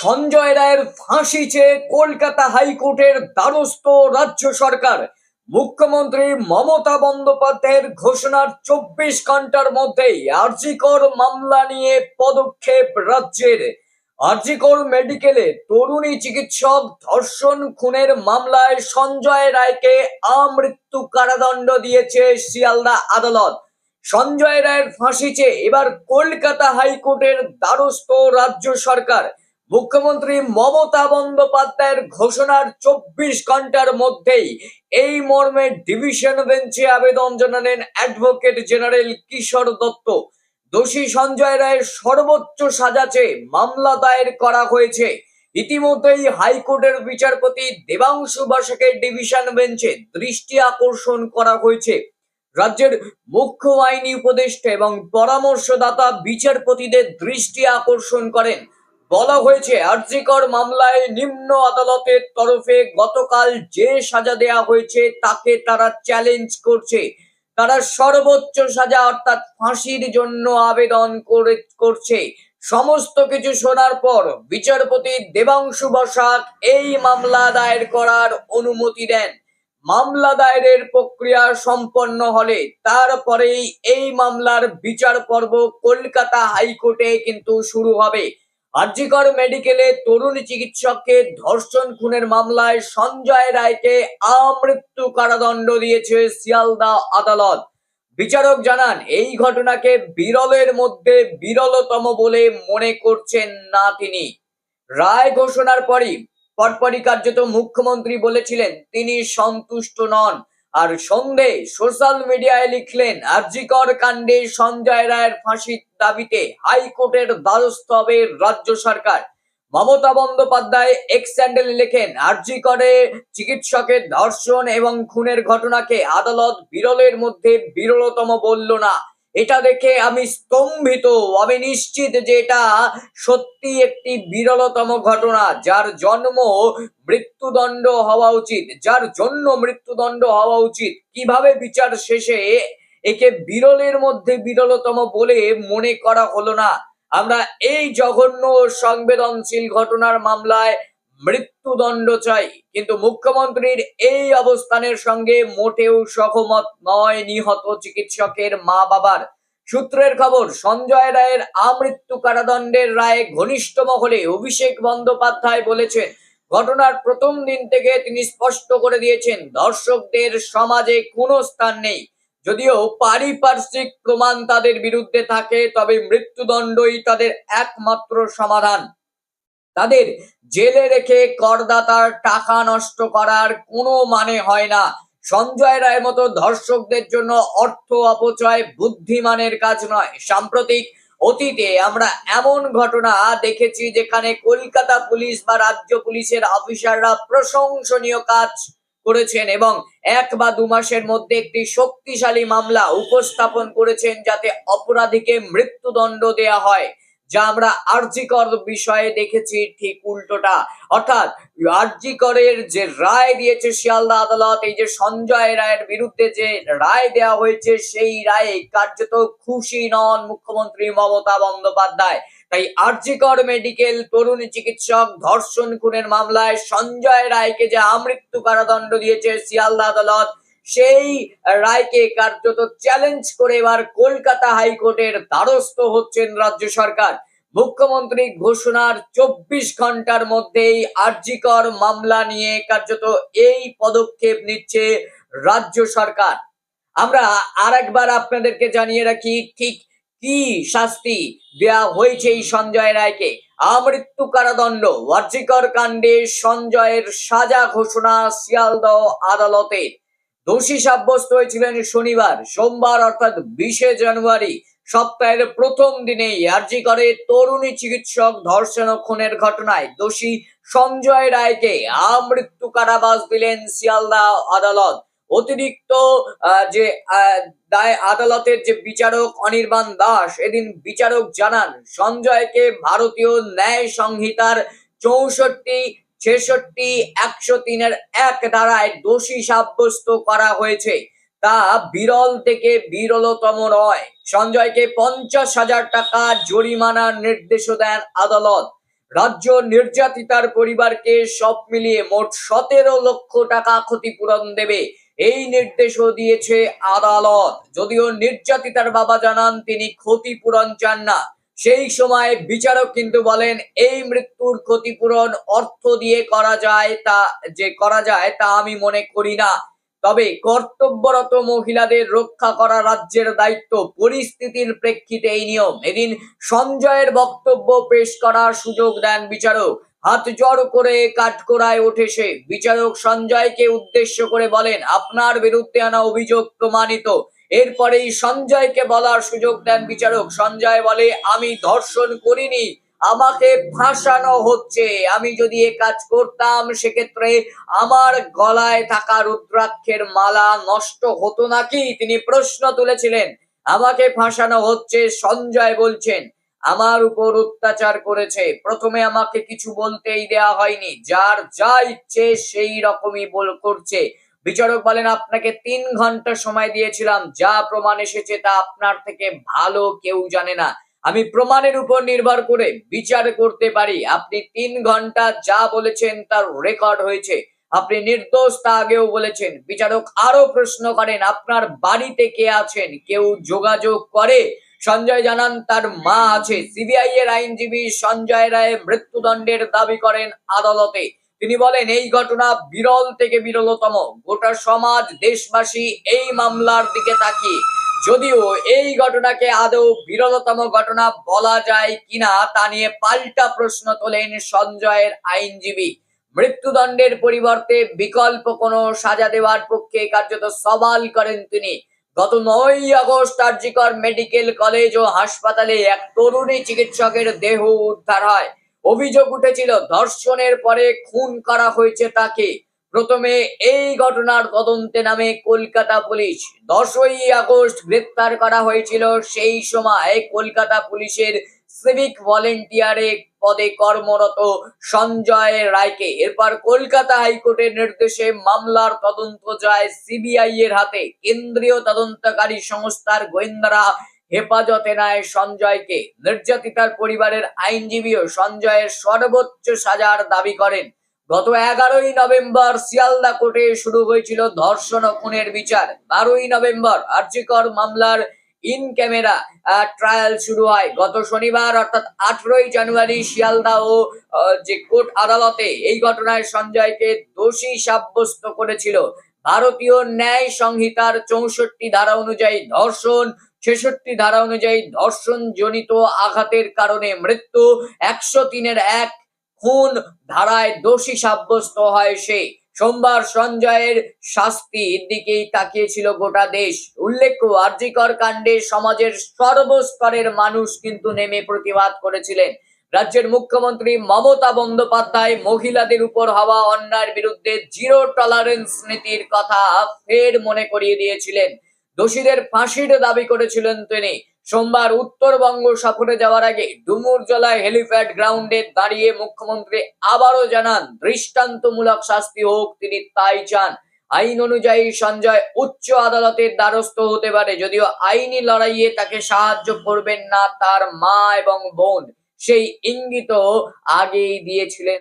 সঞ্জয় রায়ের ফাঁসি চেয়ে কলকাতা হাইকোর্টের দ্বারস্থ রাজ্য সরকার। মুখ্যমন্ত্রী মমতা বন্দ্যোপাধ্যায়ের ঘোষণার চব্বিশ ঘণ্টার মধ্যেই আরজিকর মামলা নিয়ে পদক্ষেপ রাজ্যের। আরজিকর মেডিকেলে তরুণী চিকিৎসক ধর্ষণ খুনের মামলায় সঞ্জয় রায়কে আমৃত্যু কারাদণ্ড দিয়েছে শিয়ালদা আদালত। সঞ্জয় রায়ের ফাঁসি চেয়ে এবার কলকাতা হাইকোর্টের দ্বারস্থ রাজ্য সরকার। মুখ্যমন্ত্রী মমতা বন্দ্যোপাধ্যায়ের ঘোষণার চব্বিশ ঘণ্টার মধ্যেই এই মর্মে ডিভিশন বেঞ্চে আবেদন জানালেন অ্যাডভোকেট জেনারেল কিশোর দত্ত। দোষী সঞ্জয় রায়ের সর্বোচ্চ সাজা চেয়ে মামলা দায়ের করা হয়েছে। ইতিমধ্যেই হাইকোর্টের বিচারপতি দেবাংশু বাসাকের ডিভিশন বেঞ্চে দৃষ্টি আকর্ষণ করা হয়েছে। রাজ্যের মুখ্য আইনি উপদেষ্টা এবং পরামর্শদাতা বিচারপতিদের দৃষ্টি আকর্ষণ করেন। বলা হয়েছে, আরজিকর মামলায় নিম্ন আদালতের তরফে গতকাল যে সাজা দেয়া হয়েছে, তাকে তারা চ্যালেঞ্জ করছে। তারা সর্বোচ্চ সাজা অর্থাৎ ফাঁসির জন্য আবেদন করে, করছে। সমস্ত কিছু শোনার পর বিচারপতি দেবাংশু বসাক এই মামলা দায়ের করার অনুমতি দেন। মামলা দায়েরের প্রক্রিয়া সম্পন্ন হলে তারপরেই এই মামলার বিচার পর্ব কলকাতা হাইকোর্টে কিন্তু শুরু হবে। আরজিকর মেডিকেলে তরুণ চিকিৎসককে ধর্ষণ খুনের মামলায় সঞ্জয় রায়কে আমৃত্যু কারাদণ্ড দিয়েছে শিয়ালদা আদালত। বিচারক জানান, এই ঘটনাকে বিরলের মধ্যে বিরলতম বলে মনে করছেন না তিনি। রায় ঘোষণার পরই পরপরই কার্যত মুখ্যমন্ত্রী বলেছিলেন, তিনি সন্তুষ্ট নন। আর সন্ধে সোশ্যাল মিডিয়ায় লিখলেন, আরজিকর কাণ্ডে সঞ্জয় রায়ের ফাঁসির দাবিতে হাইকোর্টের দ্বারস্থ হবে রাজ্য সরকার। মমতা বন্দ্যোপাধ্যায় এক্স স্যান্ডেলে লেখেন আরজি করে চিকিৎসকের ধর্ষণ এবং খুনের ঘটনাকে আদালত বিরলের মধ্যে বিরলতম বলল না। এটা দেখে আমি স্তম্ভিত। আমি নিশ্চিত যে এটা সত্যি একটি বিরলতম ঘটনা, যার জন্ম মৃত্যুদণ্ড হওয়া উচিত। যার জন্য মৃত্যুদণ্ড হওয়া উচিত। কীভাবে বিচার শেষে একে বিরলের মধ্যে বিরলতম বলে মনে করা হলো না? আমরা এই জঘন্য সংবেদনশীল ঘটনার মামলায় মৃত্যুদণ্ড চাই। কিন্তু মুখ্যমন্ত্রীর এই অবস্থানের সঙ্গে মোটেও সহমত নয় নিহত চিকিৎসকের মা বাবার। সূত্রের খবর, সঞ্জয় রায়ের আমৃত্যু কারাদণ্ডের রায়ে ঘনিষ্ঠ মহলে অভিষেক বন্দ্যোপাধ্যায় বলেছেন, ঘটনার প্রথম দিন থেকে তিনি স্পষ্ট করে দিয়েছেন, দর্শকদের সমাজে কোনো স্থান নেই। যদিও পারিপার্শ্বিক প্রমাণ তাদের বিরুদ্ধে থাকে, তবে মৃত্যুদণ্ডই তাদের একমাত্র সমাধান। তাদের জেলে রেখে করদাতার টাকা নষ্ট করার কোনো মানে হয় না। সঞ্জয় রায়ের মতো ধর্ষকদের জন্য অর্থ অপচয় বুদ্ধিমানের কাজ নয়। সাম্প্রতিক অতীতে আমরা এমন ঘটনা দেখেছি যেখানে কলকাতা পুলিশ বা রাজ্য পুলিশের অফিসাররা প্রশংসনীয় কাজ করেছেন এবং এক বা দু মাসের মধ্যে একটি শক্তিশালী মামলা উপস্থাপন করেছেন যাতে অপরাধীকে মৃত্যুদণ্ড দেয়া হয়। যা আমরা আরজিকর বিষয়ে দেখেছি, ঠিক উল্টোটা। অর্থাৎ, আরজিকরের যে রায় দিয়েছে শিয়ালদা আদালত, এই যে সঞ্জয় রায়ের বিরুদ্ধে যে রায় দেওয়া হয়েছে, সেই রায়ে কার্যত খুশি নন মুখ্যমন্ত্রী মমতা বন্দ্যোপাধ্যায়। তাই আরজিকর মেডিকেল তরুণী চিকিৎসক ধর্ষণ খুনের মামলায় সঞ্জয় রায়কে যে আমৃত্যু কারাদণ্ড দিয়েছে শিয়ালদা আদালত সেই রায়কে কার্যত চ্যালেঞ্জ করে এবার কলকাতা হাইকোর্টের দ্বারস্থ হচ্ছেন রাজ্য সরকার। মুখ্যমন্ত্রী ঘোষণার চব্বিশ ঘণ্টার মধ্যেই আরজিকর মামলা নিয়ে কার্যত এই পদক্ষেপ নিচ্ছে রাজ্য সরকার। আমরা আরেকবার আপনাদেরকে জানিয়ে রাখি, ঠিক কি শাস্তি দেয়া হয়েছে এই সঞ্জয় রায়কে? আমৃত্যু কারাদণ্ড ওয়ার্জিকর কাণ্ডে সঞ্জয়ের সাজা ঘোষণা শিয়ালদহ আদালতের দোষী সাব্যস্ত হয়েছিলেন শনিবার, সোমবার অর্থাৎ বিশে জানুয়ারি। সপ্তাহের প্রথম দিনেই আর্জি করে তরুণী চিকিৎসক ধর্ষণ খুনের ঘটনায় দোষী সঞ্জয় রায়কে আমৃত্যু কারাবাস দিলেন শিয়ালদা আদালত। অতিরিক্ত যে দায় আদালতের যে বিচারক অনির্বাণ দাস, এদিন বিচারক জানান, সঞ্জয়কে ভারতীয় ন্যায় সংহিতার চৌষট্টি ছেষট্টি, একশো তিনের এক ধারায় দোষী সাব্যস্ত করা হয়েছে। তা বিরল থেকে বিরলতম নয়। সঞ্জয়কে পঞ্চাশ হাজার টাকা জরিমানার নির্দেশও দেন আদালত। রাজ্য নির্যাতিতার পরিবারকে সব মিলিয়ে মোট সতেরো লক্ষ টাকা ক্ষতিপূরণ দেবে, এই নির্দেশও দিয়েছে আদালত। যদিও নির্যাতিতার বাবা জানান তিনি ক্ষতিপূরণ চান না সেই সময় বিচারক কিন্তু বলেন, এই মৃত্যুর ক্ষতিপূরণ অর্থ দিয়ে করা যায় তা যে করা যায় তা আমি মনে করি না। তবে কর্তব্যরত মহিলাদের রক্ষা করা রাজ্যের দায়িত্ব। পরিস্থিতির প্রেক্ষিতে এই নিয়ম। এদিন সঞ্জয়ের বক্তব্য পেশ করার সুযোগ দেন বিচারক। হাত জড় করে কাঠকোড়ায় ওঠে সে। বিচারক সঞ্জয়কে উদ্দেশ্য করে বলেন, আপনার বিরুদ্ধে আনা অভিযোগ প্রমাণিত। এরপরেই সঞ্জয়কে বলার সুযোগ দেন বিচারক। সঞ্জয় বলে, আমি ধর্ষণ করিনি, আমাকে ফাঁসানো হচ্ছে। আমি যদি এ কাজ করতাম, সেক্ষেত্রে আমার গলায় থাকা রুদ্রাক্ষের মালা নষ্ট হতো নাকি? তিনি প্রশ্ন তুলেছিলেন। আমাকে ফাঁসানো হচ্ছে, সঞ্জয় বলছেন। আমার উপর অত্যাচার করেছে। প্রথমে আমাকে কিছু বলতেই দেয়া হয়নি। যার যা ইচ্ছে, সেই রকমই বল করছে। বিচারক বলেন, আপনাকে তিন ঘণ্টা সময় দিয়েছিলাম। যা প্রমাণ এসেছে তা আপনার থেকে ভালো কেউ জানে না। আমি প্রমাণের উপর নির্ভর করে বিচার করতে পারি। আপনি তিন ঘণ্টা যা বলেছেন তার রেকর্ড হয়েছে। আপনি নির্দোষ তা আগেও বলেছেন। বিচারক আরও প্রশ্ন করেন, আপনার বাড়িতে কে আছেন? কেউ যোগাযোগ করে? সঞ্জয় জানান, তার মা আছে। সিবিআই এর আইনজীবী সঞ্জয় রায় মৃত্যুদণ্ডের দাবি করেন আদালতে। তিনি বলেন, এই ঘটনা বিরল থেকে বিরলতম। গোটা সমাজ, দেশবাসী এই মামলার দিকে তাকিয়ে। যদিও এই ঘটনাকে আদৌ বিরলতম ঘটনা বলা যায় কিনা তা নিয়ে পাল্টা প্রশ্ন তোলেন সঞ্জয়ের আইনজীবী। মৃত্যুদণ্ডের পরিবর্তে বিকল্প কোনো সাজা দেওয়ার পক্ষে কার্যত সওয়াল করেন তিনি। গত নয় আগস্ট আরজিকর মেডিকেল কলেজ ও হাসপাতালে এক তরুণী চিকিৎসকের দেহ উদ্ধার হয়। অভিযোগ উঠেছিল, ধর্ষণের পরে খুন করা হয়েছে তাকে। প্রথমে এই ঘটনার তদন্তে নামে কলকাতা পুলিশ। দশই আগস্ট গ্রেপ্তার করা হয়েছিল সেই সময় কলকাতা পুলিশের সিভিক ভলেন্টিয়ারে পদে কর্মরত সঞ্জয় রায়কে। এরপর কলকাতা হাইকোর্টের নির্দেশে মামলার তদন্ত যায় সিবিআই এর হাতে। কেন্দ্রীয় তদন্তকারী সংস্থার গোয়েন্দারা হেফাজতে নেয় সঞ্জয়কে। নির্যাতিতার পরিবারের আইনজীবীও সঞ্জয়ের সর্বোচ্চ সাজার দাবি করেন। গত এগারোই নভেম্বর শিয়ালদা কোর্টে শুরু হয়েছিল ধর্ষণ ও খুনের বিচার। বারোই নভেম্বর আর্যিকর মামলার ইন ক্যামেরা ট্রায়াল শুরু হয়। গত শনিবার, অর্থাৎ আঠেরোই জানুয়ারি, শিয়ালদা ও যে কোর্ট আদালতে এই ঘটনায় সঞ্জয়কে দোষী সাব্যস্ত করেছিল। ভারতীয় ন্যায় সংহিতার চৌষট্টি ধারা অনুযায়ী ধর্ষণ ছেষট্টি ধারা অনুযায়ী ধর্ষণ জনিত আঘাতের কারণে মৃত্যু একশো তিনের এক খুন ধারায় দোষী সাব্যস্ত হয় সে। সোমবার সঞ্জয়ের শাস্তির দিকেই তাকিয়েছিল গোটা দেশ। উল্লেখ্য আর্যিকর কাণ্ডে সমাজের সর্বস্তরের মানুষ কিন্তু নেমে প্রতিবাদ করেছিলেন। রাজ্যের মুখ্যমন্ত্রী মমতা বন্দ্যোপাধ্যায় মহিলাদের উপর হওয়া অন্যায়ের বিরুদ্ধে জিরো টলারেন্স নীতির কথা ফের মনে করিয়ে দিয়েছিলেন। দোষীদের ফাঁসির দাবি করেছিলেন তিনি। সোমবার উত্তরবঙ্গ সফরে যাওয়ার আগে ডুমুর জলায় হেলিপ্যাড গ্রাউন্ডে দাঁড়িয়ে মুখ্যমন্ত্রী আবারও জানান, দৃষ্টান্তমূলক শাস্তি হোক, তিনি তাই চান। আইন অনুযায়ী সঞ্জয় উচ্চ আদালতের দ্বারস্থ হতে পারে, যদিও আইনি লড়াইয়ে তাকে সাহায্য করবেন না তার মা এবং বোন। সেই ইঙ্গিত আগেই দিয়েছিলেন